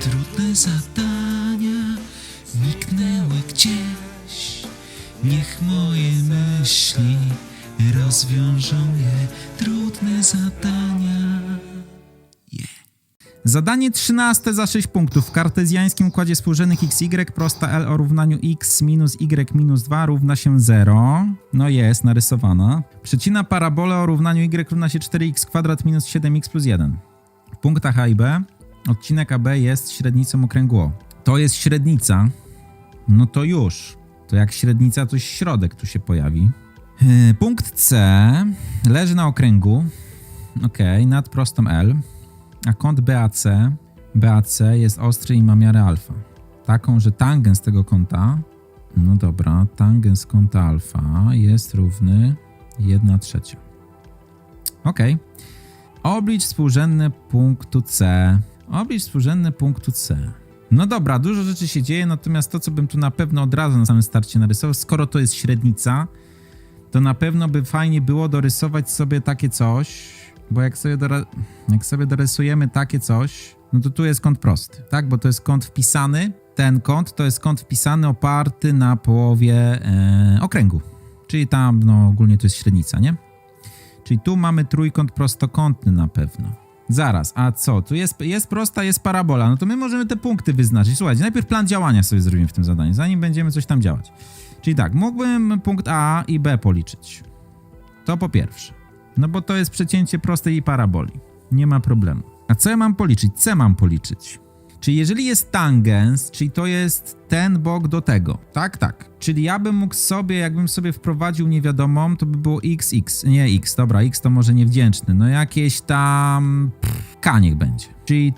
Trudne zadania niknęły gdzieś. Niech moje myśli rozwiążą je. Trudne zadania. Zadanie 13 za 6 punktów. W kartezjańskim układzie współrzędnych xy prosta L o równaniu x minus y minus 2 równa się 0. No jest, narysowana. Przecina parabolę o równaniu y równa się 4x kwadrat minus 7x plus 1. W punktach A i B odcinek AB jest średnicą okręgu O. To jest średnica. No to już. To jak średnica, to środek tu się pojawi. Yy, Punkt C leży na okręgu. Ok, nad prostą L. A kąt BAC, BAC jest ostry i ma miarę alfa. Taką, że tangens tego kąta, no dobra, tangens kąta alfa jest równy 1 trzecia. Ok. Oblicz współrzędne punktu C. Oblicz współrzędne punktu C. No dobra, dużo rzeczy się dzieje, natomiast to, co bym tu na pewno od razu na samym starcie narysował, skoro to jest średnica, to na pewno by fajnie było dorysować sobie takie coś, bo jak sobie, jak sobie dorysujemy takie coś, no to tu jest kąt prosty, tak? Bo to jest kąt wpisany, ten kąt to jest kąt wpisany oparty na połowie e, okręgu, czyli tam no ogólnie to jest średnica, nie? Czyli tu mamy trójkąt prostokątny na pewno. Zaraz, a co? Tu jest, jest prosta, jest parabola. No to my możemy te punkty wyznaczyć. Słuchajcie, najpierw plan działania sobie zrobimy w tym zadaniu, zanim będziemy coś tam działać. Czyli tak, mógłbym punkt A i B policzyć. To po pierwsze. No bo to jest przecięcie prostej i paraboli. Nie ma problemu. A co ja mam policzyć? C mam policzyć. Czyli jeżeli jest tangens, czyli to jest ten bok do tego. Tak, tak. Czyli ja bym mógł sobie, jakbym sobie wprowadził niewiadomą, to by było xx. Nie x, dobra, x to może niewdzięczny. No jakieś tam pff, k niech będzie. Czyli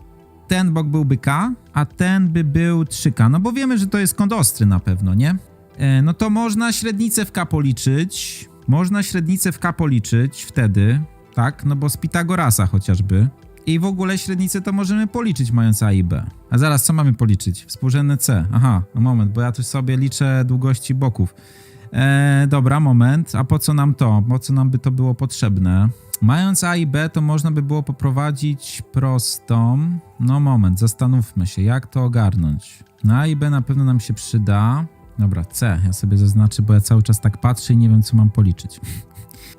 ten bok byłby k, a ten by był 3k. No bo wiemy, że to jest kąt ostry na pewno, nie? E, no to można średnicę w k policzyć. Można średnicę w k policzyć wtedy, tak? No bo z Pitagorasa chociażby. I w ogóle średnicę to możemy policzyć mając A i B. A zaraz, co mamy policzyć? Współrzędne C. Aha, no moment, bo ja tu sobie liczę długości boków. E, dobra, moment. A po co nam to? Po co nam by to było potrzebne? Mając A i B, to można by było poprowadzić prostą. No moment, zastanówmy się, jak to ogarnąć. Na A i B na pewno nam się przyda. Dobra, C. Ja sobie zaznaczę, bo ja cały czas tak patrzę i nie wiem, co mam policzyć.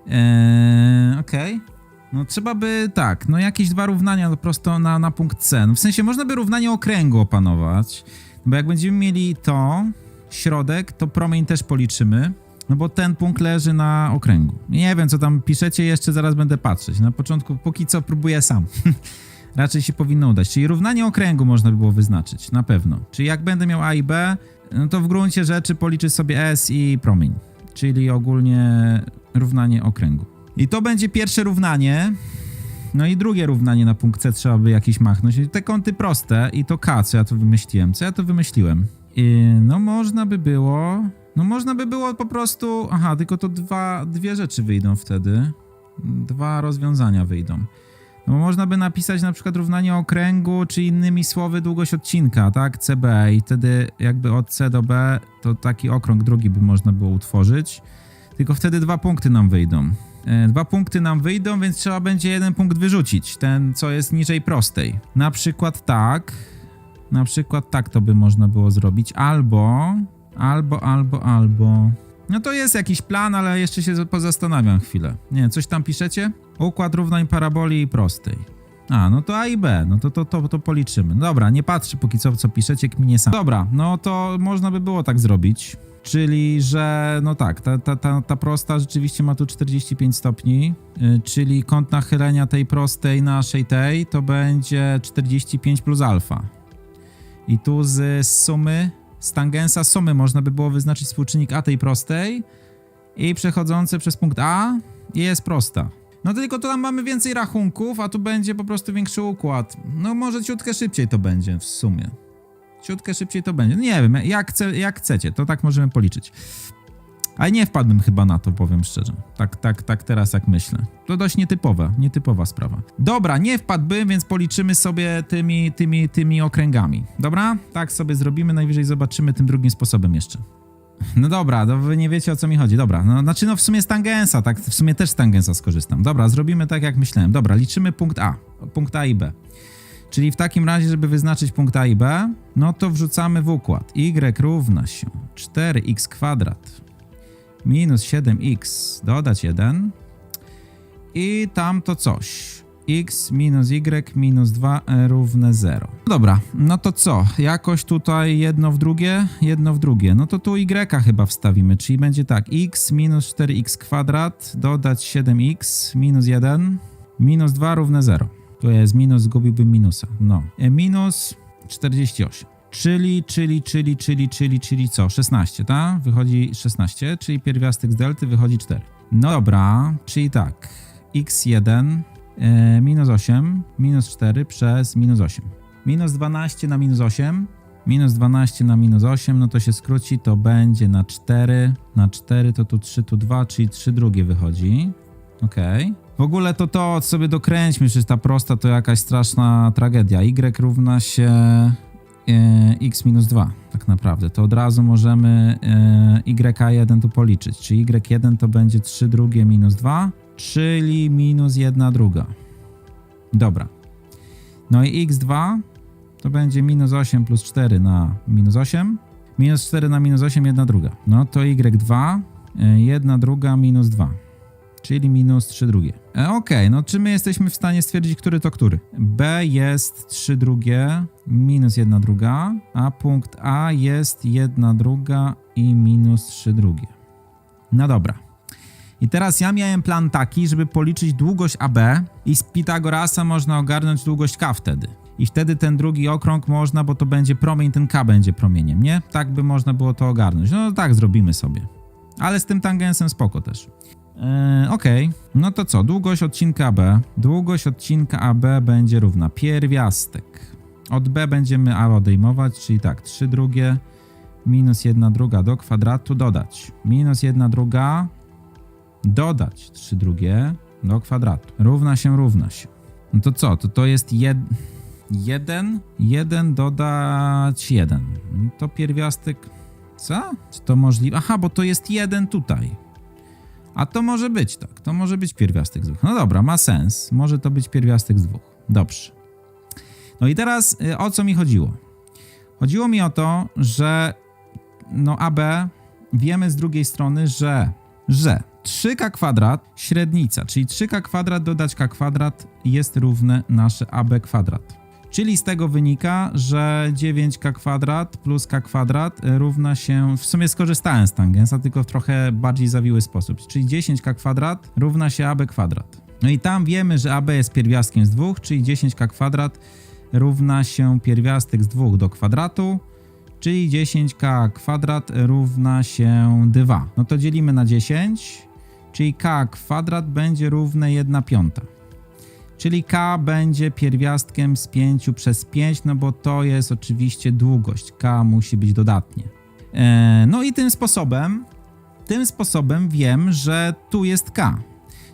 Eee, Okej. No trzeba by, tak, no jakieś dwa równania no prosto na, na punkt C. No w sensie można by równanie okręgu opanować, bo jak będziemy mieli to, środek, to promień też policzymy, no bo ten punkt leży na okręgu. Nie wiem, co tam piszecie, jeszcze zaraz będę patrzeć. Na początku, póki co próbuję sam. Raczej się powinno udać. Czyli równanie okręgu można by było wyznaczyć, na pewno. Czyli jak będę miał A i B, no to w gruncie rzeczy policzę sobie S i promień. Czyli ogólnie równanie okręgu. I to będzie pierwsze równanie. No i drugie równanie na punkt C trzeba by jakieś machnąć. Te kąty proste i to K, co ja tu wymyśliłem. Co ja tu wymyśliłem? I, no można by było... No można by było po prostu... Aha, tylko to dwa, dwie rzeczy wyjdą wtedy. Dwa rozwiązania wyjdą. No można by napisać na przykład równanie okręgu, czy innymi słowy długość odcinka, tak? CB i wtedy jakby od C do B to taki okrąg drugi by można było utworzyć. Tylko wtedy dwa punkty nam wyjdą. E, Dwa punkty nam wyjdą, więc trzeba będzie jeden punkt wyrzucić. Ten, co jest niżej prostej. Na przykład tak. Na przykład tak to by można było zrobić. Albo, albo, albo, albo. No to jest jakiś plan, ale jeszcze się pozastanawiam chwilę. Nie, coś tam piszecie? Układ równań paraboli i prostej. A, no to A i B, no to, to, to, to policzymy. Dobra, nie patrzę póki co, co piszecie, kminie sam. Dobra, no to można by było tak zrobić. Czyli, że no tak, ta, ta, ta, ta prosta rzeczywiście ma tu 45 stopni, yy, czyli kąt nachylenia tej prostej naszej tej to będzie 45 plus alfa. I tu z sumy, z tangensa sumy można by było wyznaczyć współczynnik A tej prostej i przechodzące przez punkt A jest prosta. No tylko to tam mamy więcej rachunków, a tu będzie po prostu większy układ. No może ciutkę szybciej to będzie w sumie. Ciutkę szybciej to będzie. Nie wiem, jak, chce, jak chcecie, to tak możemy policzyć. Ale nie wpadłbym chyba na to, powiem szczerze. Tak, tak, tak teraz jak myślę. To dość nietypowa, nietypowa sprawa. Dobra, nie wpadłbym, więc policzymy sobie tymi, tymi, tymi okręgami. Dobra? Tak sobie zrobimy, najwyżej zobaczymy tym drugim sposobem jeszcze. No dobra, wy nie wiecie o co mi chodzi. Dobra, no znaczy no w sumie z tangensa, tak? W sumie też z tangensa skorzystam. Dobra, zrobimy tak jak myślałem. Dobra, liczymy punkt A. Punkt A i B. Czyli w takim razie, żeby wyznaczyć punkt A i B, no to wrzucamy w układ. y równa się 4x kwadrat minus 7x dodać 1 i tam to coś. x minus y minus 2 równe 0. Dobra, no to co? Jakoś tutaj jedno w drugie, jedno w drugie. No to tu y chyba wstawimy, czyli będzie tak. x minus 4x kwadrat dodać 7x minus 1 minus 2 równe 0. Tu jest minus, zgubiłbym minusa. No. E, minus 48. Czyli, czyli, czyli, czyli, czyli, czyli co? 16, tak? Wychodzi 16, czyli pierwiastek z delty wychodzi 4. No dobra, czyli tak. x1 e, minus 8 minus 4 przez minus 8. Minus 12 na minus 8. Minus 12 na minus 8, no to się skróci, to będzie na 4. Na 4 to tu 3, tu 2, czyli 3 drugie wychodzi. Okej. W ogóle to to sobie dokręćmy, że ta prosta to jakaś straszna tragedia. Y równa się e, x minus 2 tak naprawdę. To od razu możemy e, y1 tu policzyć. Czy y1 to będzie 3 drugie minus 2, czyli minus 1 druga. Dobra. No i x2 to będzie minus 8 plus 4 na minus 8. Minus 4 na minus 8, 1 druga. No to y2, 1 druga minus 2 czyli minus 3 drugie. E, Okej, no czy my jesteśmy w stanie stwierdzić, który to który? B jest 3 drugie minus 1 druga, a punkt A jest 1 druga i minus 3 drugie. No dobra. I teraz ja miałem plan taki, żeby policzyć długość AB i z Pitagorasa można ogarnąć długość K wtedy. I wtedy ten drugi okrąg można, bo to będzie promień, ten K będzie promieniem, nie? Tak by można było to ogarnąć. No tak zrobimy sobie. Ale z tym tangensem spoko też. Eee, Okej, no to co? Długość odcinka AB. Długość odcinka AB będzie równa pierwiastek. Od B będziemy A odejmować, czyli tak, 3 drugie minus 1 druga do kwadratu dodać. Minus 1 druga dodać 3 drugie do kwadratu. Równa się, równa się. No to co? To to jest 1, 1, 1 dodać 1. No to pierwiastek... Co? Czy to możliwe? Aha, bo to jest 1 tutaj. A to może być tak, to może być pierwiastek z dwóch. No dobra, ma sens. Może to być pierwiastek z dwóch. Dobrze. No i teraz y, o co mi chodziło? Chodziło mi o to, że no AB wiemy z drugiej strony, że że 3k kwadrat średnica, czyli 3k kwadrat dodać k kwadrat jest równe nasze AB kwadrat. Czyli z tego wynika, że 9k kwadrat plus k kwadrat równa się, w sumie skorzystałem z tangensa, tylko w trochę bardziej zawiły sposób, czyli 10k kwadrat równa się AB kwadrat. No i tam wiemy, że AB jest pierwiastkiem z dwóch, czyli 10k kwadrat równa się pierwiastek z dwóch do kwadratu, czyli 10k kwadrat równa się 2. No to dzielimy na 10, czyli k kwadrat będzie równe 1 piąta. Czyli k będzie pierwiastkiem z 5 przez 5, no bo to jest oczywiście długość. k musi być dodatnie. E, no i tym sposobem, tym sposobem wiem, że tu jest k.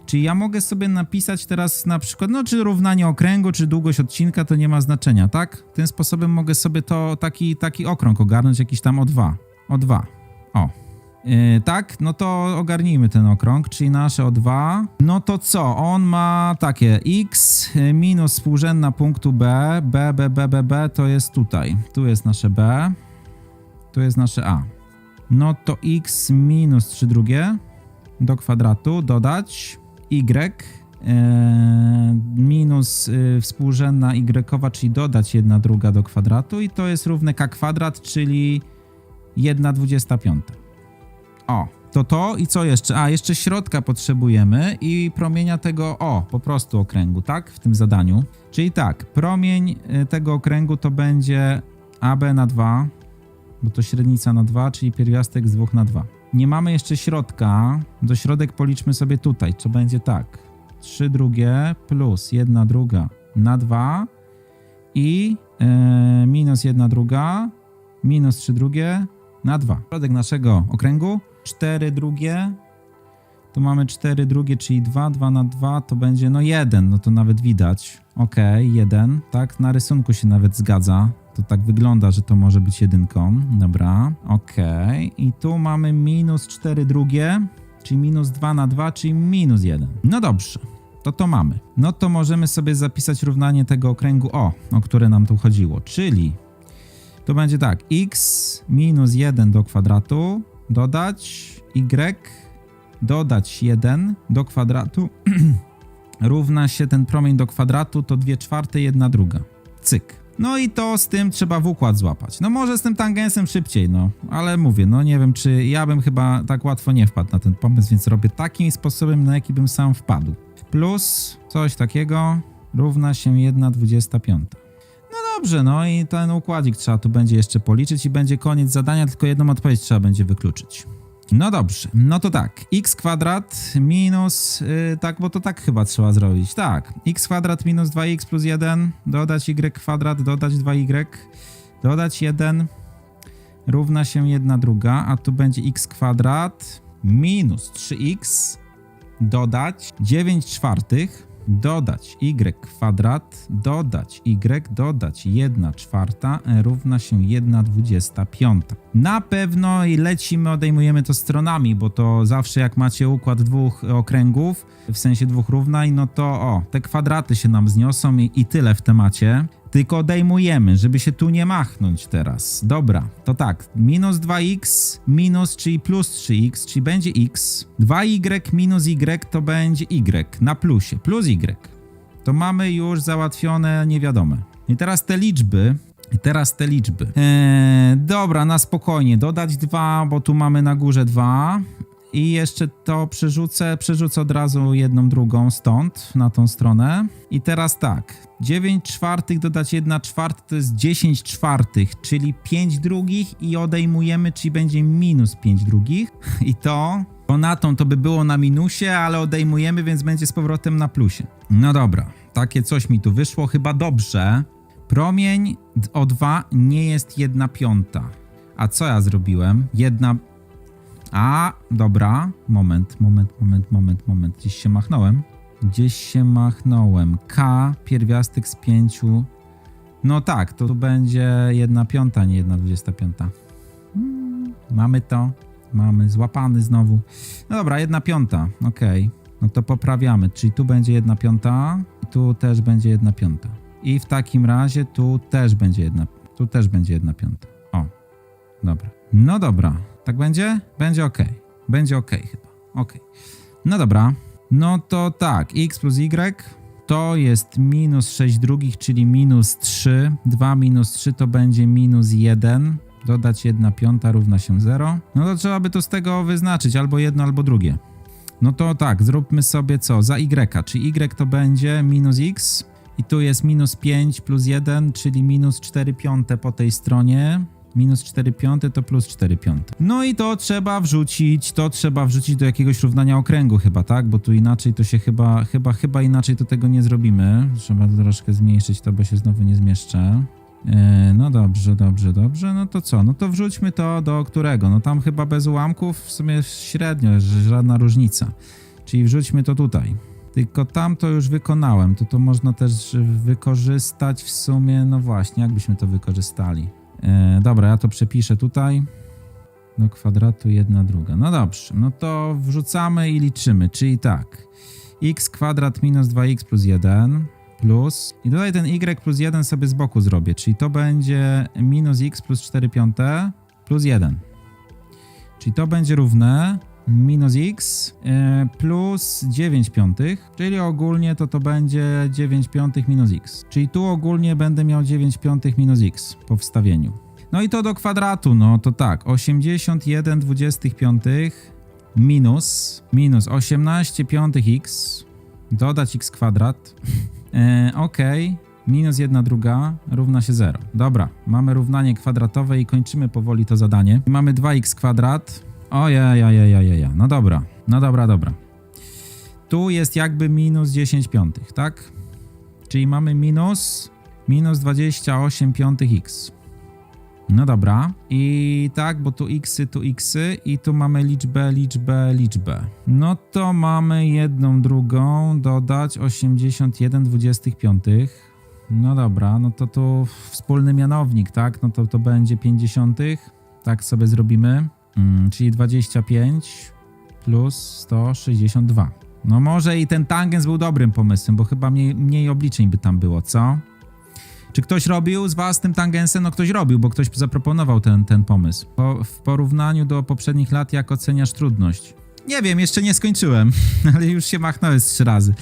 Czyli ja mogę sobie napisać teraz na przykład, no czy równanie okręgu, czy długość odcinka, to nie ma znaczenia, tak? Tym sposobem mogę sobie to taki, taki okrąg ogarnąć, jakiś tam o 2. O 2. O. Yy, tak, no to ogarnijmy ten okrąg, czyli nasze O2. No to co? On ma takie x minus współrzędna punktu B, B, B, B, B, B to jest tutaj. Tu jest nasze B, tu jest nasze A. No to x minus 3 drugie do kwadratu dodać y e, minus y, współrzędna y, czyli dodać 1 druga do kwadratu i to jest równe k kwadrat, czyli 1 25. O, to to i co jeszcze? A, jeszcze środka potrzebujemy i promienia tego, o, po prostu okręgu, tak? W tym zadaniu. Czyli tak, promień y, tego okręgu to będzie AB na 2, bo to średnica na 2, czyli pierwiastek z 2 na 2. Nie mamy jeszcze środka, do środek policzmy sobie tutaj, co będzie tak. 3 drugie plus 1 druga na 2 i yy, minus 1 druga minus 3 drugie na 2. Środek naszego okręgu 4 drugie. Tu mamy 4 drugie, czyli 2, 2 na 2 to będzie no 1, no to nawet widać. Ok, 1, tak, na rysunku się nawet zgadza. To tak wygląda, że to może być jedynką. Dobra, ok. I tu mamy minus 4 drugie, czyli minus 2 na 2, czyli minus 1. No dobrze. to to mamy. No to możemy sobie zapisać równanie tego okręgu O, o które nam tu chodziło, czyli to będzie tak, x minus 1 do kwadratu dodać y dodać 1 do kwadratu równa się ten promień do kwadratu to 2 czwarte, 1 druga. Cyk. No i to z tym trzeba w układ złapać. No może z tym tangensem szybciej, no. Ale mówię, no nie wiem, czy ja bym chyba tak łatwo nie wpadł na ten pomysł, więc robię takim sposobem, na jaki bym sam wpadł. Plus coś takiego równa się 1,25. Dobrze, no i ten układzik trzeba tu będzie jeszcze policzyć i będzie koniec zadania, tylko jedną odpowiedź trzeba będzie wykluczyć. No dobrze, no to tak, x kwadrat minus, yy, tak, bo to tak chyba trzeba zrobić, tak, x kwadrat minus 2x plus 1, dodać y kwadrat, dodać 2y, dodać 1, równa się 1 druga, a tu będzie x kwadrat minus 3x, dodać 9 czwartych, dodać y kwadrat, dodać y, dodać 1 czwarta e, równa się 1 dwudziesta piąta. Na pewno i lecimy, odejmujemy to stronami, bo to zawsze jak macie układ dwóch okręgów, w sensie dwóch równań, no to o, te kwadraty się nam zniosą i, i tyle w temacie. Tylko odejmujemy, żeby się tu nie machnąć teraz. Dobra, to tak. Minus 2x minus, czyli plus 3x, czyli będzie x. 2y minus y to będzie y na plusie. Plus y. To mamy już załatwione niewiadome. I teraz te liczby. I teraz te liczby. Eee, dobra, na spokojnie. Dodać 2, bo tu mamy na górze 2. I jeszcze to przerzucę, przerzucę od razu jedną drugą stąd, na tą stronę. I teraz tak, 9 czwartych dodać 1 czwarta to jest 10 czwartych, czyli 5 drugich i odejmujemy, czyli będzie minus 5 drugich. I to, bo na tą to by było na minusie, ale odejmujemy, więc będzie z powrotem na plusie. No dobra, takie coś mi tu wyszło, chyba dobrze. Promień o 2 nie jest 1 piąta. A co ja zrobiłem? Jedna a, dobra. Moment, moment, moment, moment, moment. Gdzieś się machnąłem. Gdzieś się machnąłem. K, pierwiastek z pięciu. No tak, to tu będzie jedna piąta, nie jedna dwudziesta piąta. Hmm, mamy to. Mamy złapany znowu. No dobra, jedna piąta. Okej. No to poprawiamy. Czyli tu będzie jedna piąta. I tu też będzie jedna piąta. I w takim razie tu też będzie jedna. Tu też będzie jedna piąta. O. Dobra. No dobra. Tak będzie? Będzie ok. Będzie ok chyba. Ok. No dobra. No to tak. x plus y to jest minus 6 drugich, czyli minus 3. 2 minus 3 to będzie minus 1. Dodać 1 piąta równa się 0. No to trzeba by to z tego wyznaczyć albo jedno, albo drugie. No to tak, zróbmy sobie co? Za y, czyli y to będzie minus x i tu jest minus 5 plus 1, czyli minus 4 piąte po tej stronie. Minus 4 piąte to plus 4 piąte. No i to trzeba wrzucić, to trzeba wrzucić do jakiegoś równania okręgu chyba, tak? Bo tu inaczej to się chyba, chyba, chyba inaczej to tego nie zrobimy. Trzeba troszkę zmniejszyć to, bo się znowu nie zmieszczę. E, no dobrze, dobrze, dobrze. No to co? No to wrzućmy to do którego? No tam chyba bez ułamków w sumie średnio, żadna różnica. Czyli wrzućmy to tutaj. Tylko tam to już wykonałem. To to można też wykorzystać w sumie, no właśnie, jakbyśmy to wykorzystali. E, dobra, ja to przepiszę tutaj. Do kwadratu jedna druga. No dobrze, no to wrzucamy i liczymy, czyli tak. x kwadrat minus 2x plus 1 plus... I tutaj ten y plus 1 sobie z boku zrobię, czyli to będzie minus x plus 4 piąte plus 1. Czyli to będzie równe minus x e, plus 9 piątych, czyli ogólnie to to będzie 9 piątych minus x. Czyli tu ogólnie będę miał 9 piątych minus x po wstawieniu. No i to do kwadratu, no to tak, 81 25 minus, minus 18 piątych x, dodać x kwadrat, e, ok, minus 1 druga równa się 0. Dobra, mamy równanie kwadratowe i kończymy powoli to zadanie. Mamy 2x kwadrat Ojej, ojej, ojej, no dobra, no dobra, dobra. Tu jest jakby minus 10 piątych, tak? Czyli mamy minus, minus 28 piątych x. No dobra. I tak, bo tu xy, tu xy i tu mamy liczbę, liczbę, liczbę. No to mamy jedną drugą dodać 81 25. No dobra, no to tu wspólny mianownik, tak? No to to będzie 50. Tak sobie zrobimy. Mm, czyli 25 plus 162. No może i ten tangens był dobrym pomysłem, bo chyba mniej, mniej obliczeń by tam było, co? Czy ktoś robił z was tym tangensem? No ktoś robił, bo ktoś zaproponował ten, ten pomysł. Po, w porównaniu do poprzednich lat, jak oceniasz trudność? Nie wiem, jeszcze nie skończyłem, ale już się machnąłem trzy razy.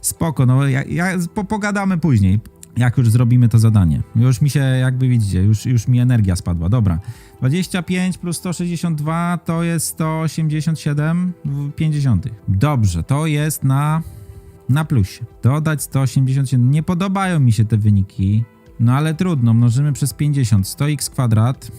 Spoko, no ja, ja, po, pogadamy później, jak już zrobimy to zadanie. Już mi się, jakby widzicie, już, już mi energia spadła. Dobra, 25 plus 162 to jest 187 w 50. Dobrze, to jest na na plusie. Dodać 187. Nie podobają mi się te wyniki. No ale trudno, mnożymy przez 50. 100x kwadrat.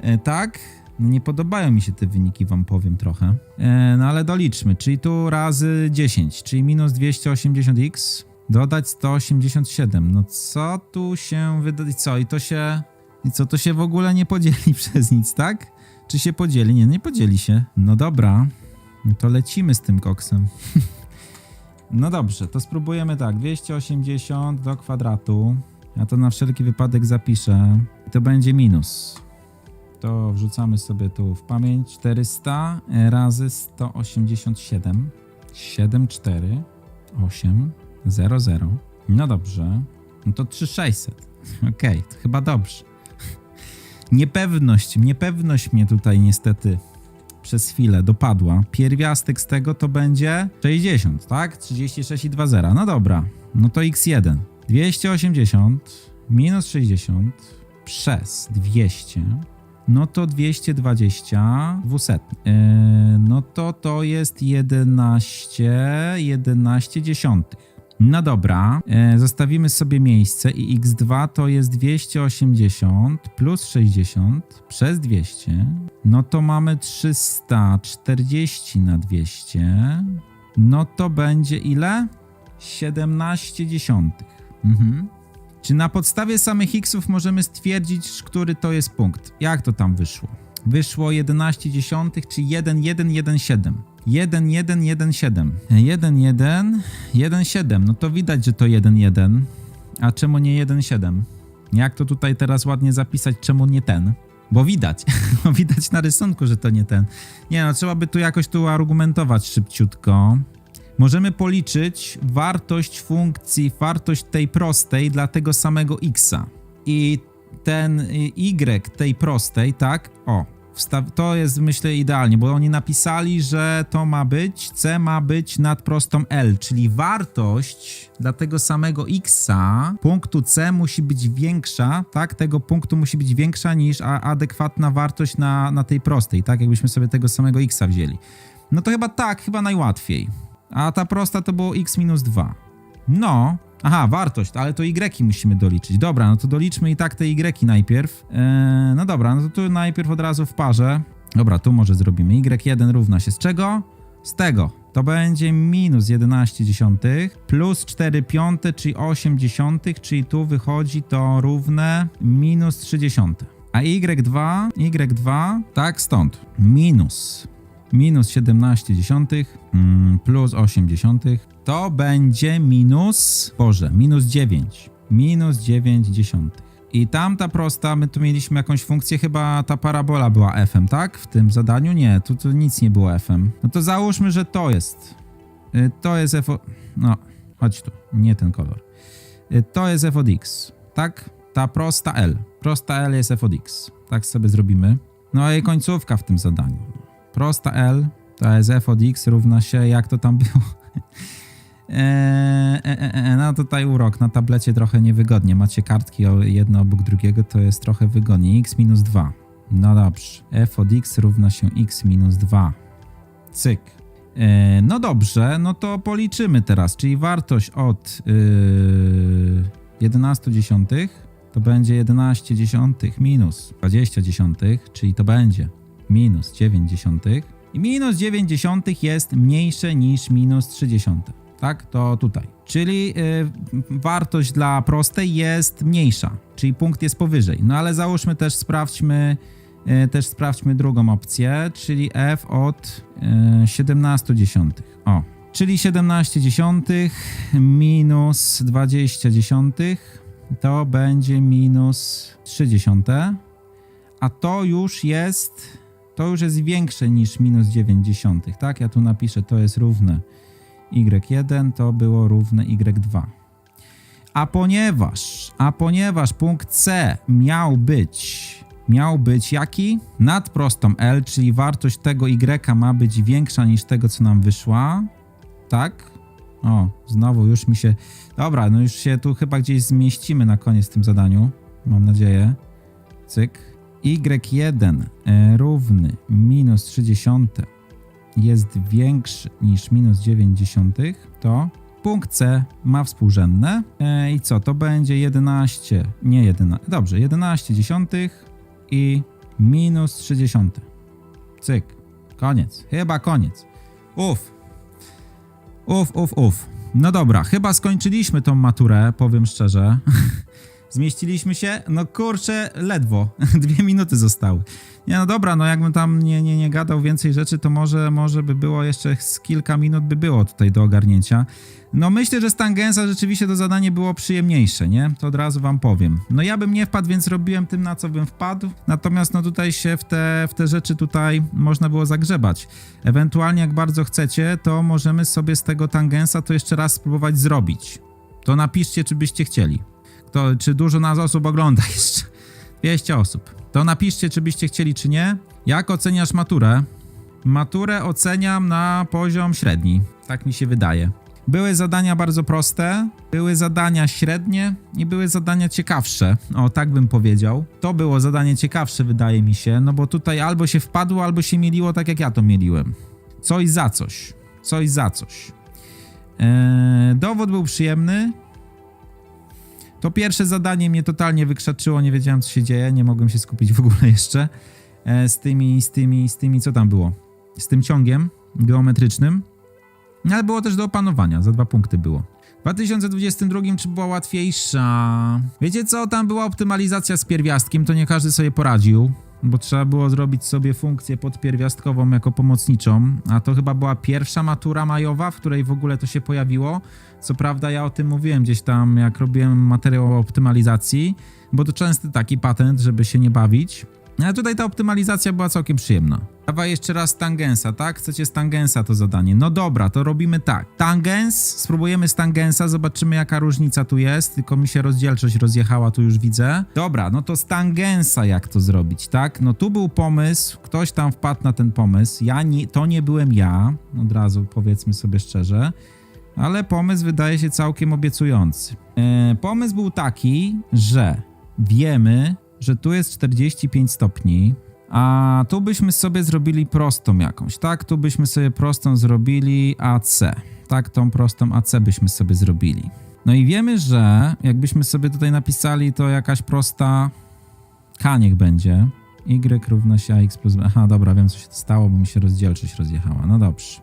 E, tak? No nie podobają mi się te wyniki, wam powiem trochę. E, no ale doliczmy, czyli tu razy 10, czyli minus 280x. Dodać 187. No co tu się wyda... I co? I to się... I co? To się w ogóle nie podzieli przez nic, tak? Czy się podzieli? Nie, nie podzieli się. No dobra. No to lecimy z tym koksem. No dobrze, to spróbujemy tak. 280 do kwadratu. Ja to na wszelki wypadek zapiszę. To będzie minus. To wrzucamy sobie tu w pamięć. 400 razy 187. 7, 4, 8, 0, 0. No dobrze. No to 3600. Okej, to chyba dobrze. Niepewność, niepewność mnie tutaj niestety przez chwilę dopadła. Pierwiastek z tego to będzie 60, tak? 36 i 2 zera. No dobra, no to x1. 280 minus 60 przez 200, no to 220 dwusetny. Yy, no to to jest 11, 11 dziesiątych. No dobra, e, zostawimy sobie miejsce i x2 to jest 280 plus 60 przez 200. No to mamy 340 na 200. No to będzie ile? 17 dziesiątych. Mhm. Czy na podstawie samych xów możemy stwierdzić, który to jest punkt? Jak to tam wyszło? Wyszło 11 dziesiątych, czy 1117. 1117. 1117. No to widać, że to 11. A czemu nie 17? Jak to tutaj teraz ładnie zapisać, czemu nie ten? Bo widać, bo widać na rysunku, że to nie ten. Nie no, trzeba by tu jakoś tu argumentować szybciutko. Możemy policzyć wartość funkcji, wartość tej prostej dla tego samego xa. I ten y, tej prostej, tak? O, to jest myślę idealnie, bo oni napisali, że to ma być, c ma być nad prostą L, czyli wartość dla tego samego xa punktu c musi być większa, tak? Tego punktu musi być większa niż adekwatna wartość na, na tej prostej, tak? Jakbyśmy sobie tego samego xa wzięli. No to chyba tak, chyba najłatwiej. A ta prosta to było x minus 2. No, aha, wartość, ale to y musimy doliczyć. Dobra, no to doliczmy i tak te y najpierw. Eee, no dobra, no to tu najpierw od razu w parze. Dobra, tu może zrobimy. y1 równa się z czego? Z tego. To będzie minus 11 dziesiątych plus 4 piąte, czyli 8 dziesiątych, czyli tu wychodzi to równe minus 3 dziesiąte. A y2, y2, tak stąd, minus minus 17 dziesiątych mm, plus 8 dziesiątych to będzie minus, Boże, minus 9. Minus 9 dziesiątych. I tamta prosta, my tu mieliśmy jakąś funkcję, chyba ta parabola była f-em, tak? W tym zadaniu? Nie, tu, tu nic nie było f-em. No to załóżmy, że to jest. Y, to jest f... No, chodź tu, nie ten kolor. Y, to jest f od x, tak? Ta prosta L. Prosta L jest f od x. Tak sobie zrobimy. No i końcówka w tym zadaniu. Prosta L to jest f od x równa się, jak to tam było? Eee, e, e, no tutaj urok, na tablecie trochę niewygodnie. Macie kartki jedno obok drugiego, to jest trochę wygodniej. x minus 2. No dobrze. f od x równa się x minus 2. Cyk. Eee, no dobrze, no to policzymy teraz, czyli wartość od yy, 11 dziesiątych to będzie 11 dziesiątych minus 20 dziesiątych, czyli to będzie minus 9 dziesiątych. I minus 9 dziesiątych jest mniejsze niż minus 3 dziesiąte. Tak, to tutaj. Czyli y, wartość dla prostej jest mniejsza, czyli punkt jest powyżej. No ale załóżmy też, sprawdźmy, y, też sprawdźmy drugą opcję, czyli f od y, 17 dziesiątych. O, czyli 17 dziesiątych minus 20 dziesiątych to będzie minus 3 dziesiąte, a to już jest to już jest większe niż minus 9 dziesiątych, tak? Ja tu napiszę, to jest równe y1 to było równe y2. A ponieważ, a ponieważ punkt C miał być, miał być jaki? Nad prostą L, czyli wartość tego y ma być większa niż tego, co nam wyszła. Tak? O, znowu już mi się... Dobra, no już się tu chyba gdzieś zmieścimy na koniec w tym zadaniu. Mam nadzieję. Cyk. Y1 e, równy minus 30 jest większy niż minus 9 dziesiątych, to punkt C ma współrzędne. E, I co? To będzie 11, nie 11, dobrze, 11 dziesiątych i minus 30. Cyk. Koniec. Chyba koniec. Uf. Uf, uf, uf. No dobra, chyba skończyliśmy tą maturę, powiem szczerze. Zmieściliśmy się? No kurczę, ledwo. Dwie minuty zostały. Nie, no dobra, no jakbym tam nie, nie, nie gadał więcej rzeczy, to może, może by było jeszcze z kilka minut by było tutaj do ogarnięcia. No myślę, że z Tangensa rzeczywiście to zadanie było przyjemniejsze, nie? To od razu wam powiem. No ja bym nie wpadł, więc robiłem tym, na co bym wpadł. Natomiast no tutaj się w te, w te rzeczy tutaj można było zagrzebać. Ewentualnie jak bardzo chcecie, to możemy sobie z tego Tangensa to jeszcze raz spróbować zrobić. To napiszcie, czy byście chcieli. Kto, czy dużo nas osób ogląda jeszcze? 200 osób. To napiszcie, czy byście chcieli, czy nie. Jak oceniasz maturę? Maturę oceniam na poziom średni. Tak mi się wydaje. Były zadania bardzo proste, były zadania średnie i były zadania ciekawsze. O, tak bym powiedział. To było zadanie ciekawsze, wydaje mi się, no bo tutaj albo się wpadło, albo się mieliło tak, jak ja to mieliłem. Coś za coś. Coś za coś. Eee, dowód był przyjemny. To pierwsze zadanie mnie totalnie wykrzaczyło, nie wiedziałem co się dzieje, nie mogłem się skupić w ogóle jeszcze e, z tymi, z tymi, z tymi, co tam było? Z tym ciągiem geometrycznym. No, Ale było też do opanowania, za dwa punkty było. W 2022 czy była łatwiejsza? Wiecie co, tam była optymalizacja z pierwiastkiem, to nie każdy sobie poradził, bo trzeba było zrobić sobie funkcję podpierwiastkową jako pomocniczą, a to chyba była pierwsza matura majowa, w której w ogóle to się pojawiło. Co prawda ja o tym mówiłem gdzieś tam, jak robiłem materiał o optymalizacji, bo to częsty taki patent, żeby się nie bawić. Ale tutaj ta optymalizacja była całkiem przyjemna. Dawaj jeszcze raz tangensa, tak? Chcecie z tangensa to zadanie. No dobra, to robimy tak. Tangens, spróbujemy z tangensa, zobaczymy jaka różnica tu jest, tylko mi się rozdzielczość rozjechała, tu już widzę. Dobra, no to z tangensa jak to zrobić, tak? No tu był pomysł, ktoś tam wpadł na ten pomysł, ja nie, to nie byłem ja, od razu powiedzmy sobie szczerze, ale pomysł wydaje się całkiem obiecujący. E, pomysł był taki, że wiemy, że tu jest 45 stopni, a tu byśmy sobie zrobili prostą jakąś, tak? Tu byśmy sobie prostą zrobili AC. Tak, tą prostą AC byśmy sobie zrobili. No i wiemy, że jakbyśmy sobie tutaj napisali, to jakaś prosta K niech będzie. Y równa się AX plus B. Aha, dobra, wiem co się stało, bo mi się rozdzielczość rozjechała. No dobrze.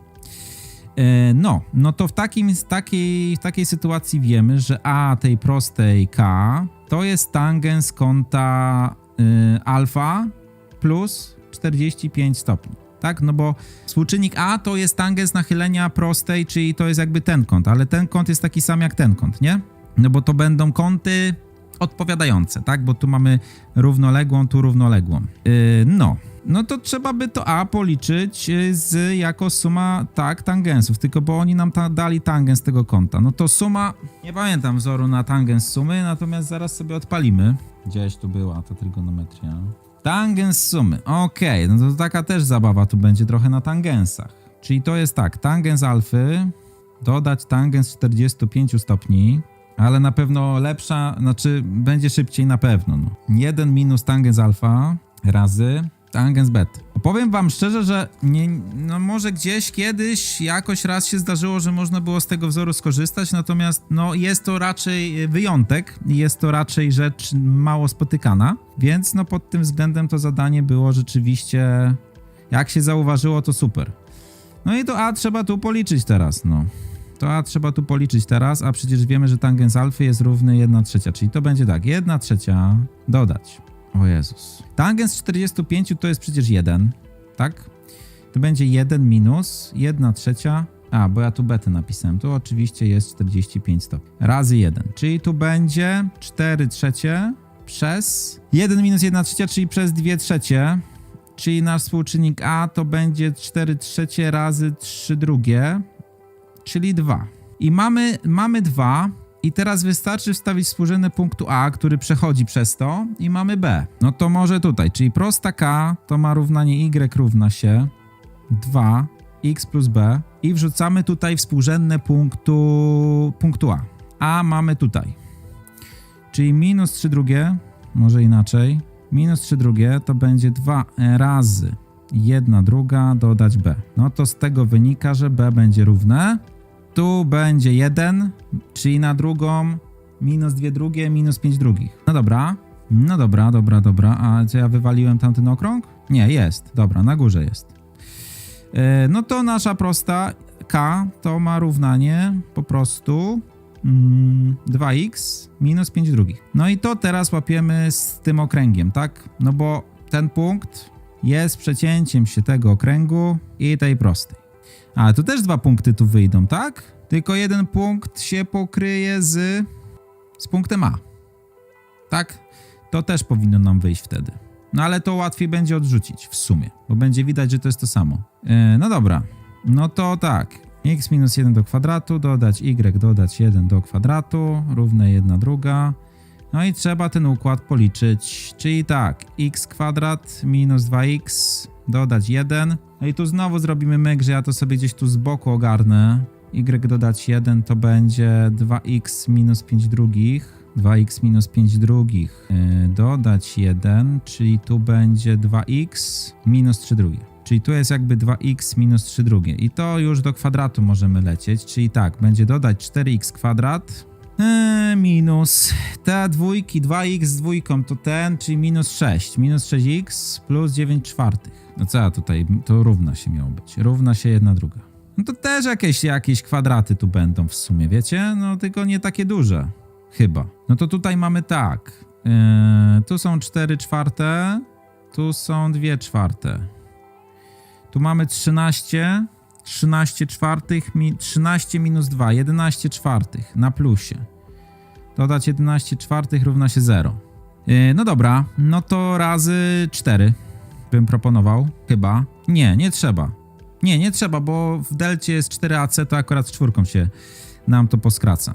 E, No, no to w, takim, takiej, w takiej sytuacji wiemy, że A tej prostej K to jest tangens kąta y, alfa plus 45 stopni. Tak, no bo współczynnik A to jest tangens nachylenia prostej, czyli to jest jakby ten kąt, ale ten kąt jest taki sam jak ten kąt, nie? No bo to będą kąty odpowiadające, tak? Bo tu mamy równoległą, tu równoległą. Yy, no, no to trzeba by to A policzyć yy, z jako suma, tak, tangensów, tylko bo oni nam ta, dali tangens tego kąta. No to suma, nie pamiętam wzoru na tangens sumy, natomiast zaraz sobie odpalimy. Gdzieś tu była ta trygonometria. Tangens sumy, okej, no to taka też zabawa tu będzie trochę na tangensach. Czyli to jest tak, tangens alfy, dodać tangens 45 stopni, ale na pewno lepsza, znaczy będzie szybciej na pewno. No. 1 minus tangens alfa razy tangens beta. Powiem wam szczerze, że nie, no może gdzieś kiedyś jakoś raz się zdarzyło, że można było z tego wzoru skorzystać, natomiast no jest to raczej wyjątek, jest to raczej rzecz mało spotykana, więc no pod tym względem to zadanie było rzeczywiście, jak się zauważyło, to super. No i to A trzeba tu policzyć teraz, no. To A trzeba tu policzyć teraz, a przecież wiemy, że tangens alfy jest równy 1 trzecia, czyli to będzie tak, 1 trzecia dodać. O Jezus. Tangens 45 to jest przecież 1, tak? To będzie 1 minus 1 trzecia. A, bo ja tu betę napisałem. Tu oczywiście jest 45 stopni. Razy 1, czyli tu będzie 4 trzecie przez 1 minus 1 trzecia, czyli przez 2 trzecie. Czyli nasz współczynnik A to będzie 4 trzecie razy 3 drugie czyli 2. I mamy, mamy 2 i teraz wystarczy wstawić współrzędne punktu A, który przechodzi przez to i mamy B. No to może tutaj, czyli prosta K to ma równanie Y równa się 2 x plus b i wrzucamy tutaj współrzędne punktu, punktu A. A mamy tutaj. Czyli minus 3 drugie, może inaczej. Minus 3 drugie to będzie 2 razy 1 druga dodać b. No to z tego wynika, że b będzie równe. Tu będzie 1, czyli na drugą minus 2 drugie, minus 5 drugich. No dobra. No dobra, dobra, dobra. A czy ja wywaliłem tamten okrąg? Nie, jest. Dobra, na górze jest. E, No to nasza prosta k to ma równanie po prostu mm, 2x minus 5 drugich. No i to teraz łapiemy z tym okręgiem, tak? No bo ten punkt jest przecięciem się tego okręgu i tej prostej. A, tu też dwa punkty tu wyjdą, tak? Tylko jeden punkt się pokryje z, z punktem A. Tak? To też powinno nam wyjść wtedy. No ale to łatwiej będzie odrzucić w sumie, bo będzie widać, że to jest to samo. E, no dobra, no to tak. x minus 1 do kwadratu, dodać y, dodać 1 do kwadratu, równe 1 druga. No i trzeba ten układ policzyć, czyli tak, x kwadrat minus 2x, dodać 1. No i tu znowu zrobimy myk, że ja to sobie gdzieś tu z boku ogarnę. y dodać 1 to będzie 2x minus 5 drugich. 2x minus 5 drugich yy, dodać 1, czyli tu będzie 2x minus 3 drugie. Czyli tu jest jakby 2x minus 3 drugie. I to już do kwadratu możemy lecieć, czyli tak, będzie dodać 4x kwadrat yy, minus te dwójki, 2x z dwójką to ten, czyli minus 6. Minus 6x plus 9 czwartych. No co tutaj, to równa się miało być. Równa się jedna druga. No to też jakieś, jakieś kwadraty tu będą w sumie, wiecie? No tylko nie takie duże. Chyba. No to tutaj mamy tak. Yy, tu są 4 czwarte, tu są 2 czwarte. Tu mamy 13, 13 czwartych, mi, 13 minus 2, 11 czwartych na plusie. Dodać 11 czwartych równa się 0. Yy, no dobra, no to razy 4 bym proponował, chyba. Nie, nie trzeba. Nie, nie trzeba, bo w delcie jest 4AC, to akurat z czwórką się nam to poskraca.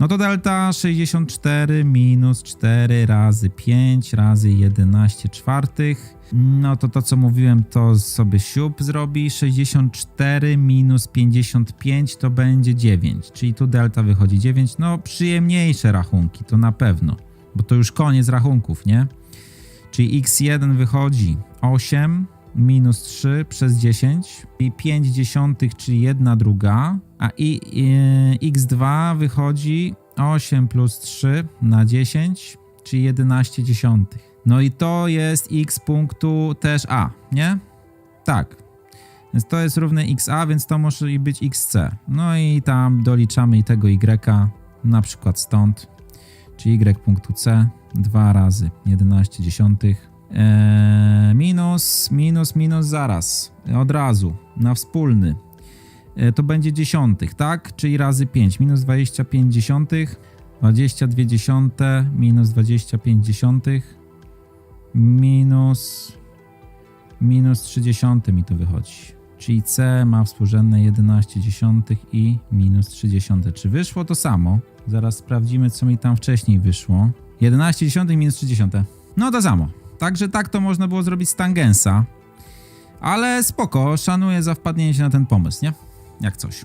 No to delta 64 minus 4 razy 5 razy 11 czwartych. No to to co mówiłem to sobie siup zrobi. 64 minus 55 to będzie 9. Czyli tu delta wychodzi 9. No przyjemniejsze rachunki to na pewno. Bo to już koniec rachunków, nie? Czyli x1 wychodzi 8 minus 3 przez 10 i 5 dziesiątych, czyli 1 druga, a i, i, x2 wychodzi 8 plus 3 na 10, czyli 11 dziesiątych. No i to jest x punktu też a, nie? Tak. Więc to jest równe xa, więc to może być xc. No i tam doliczamy i tego y, na przykład stąd, czyli y punktu c, 2 razy 11 dziesiątych, Eee, minus, minus, minus zaraz. Od razu. Na wspólny. Eee, to będzie dziesiątych, tak? Czyli razy 5. Minus 25 dziesiątych. 22 dziesiąte. Minus 25 dziesiątych. Minus... Minus 30 mi to wychodzi. Czyli C ma współrzędne 11 dziesiątych i minus 30. Czy wyszło to samo? Zaraz sprawdzimy, co mi tam wcześniej wyszło. 11 dziesiątych minus 30. No to samo. Także tak to można było zrobić z tangensa. Ale spoko, szanuję za wpadnięcie na ten pomysł, nie? Jak coś.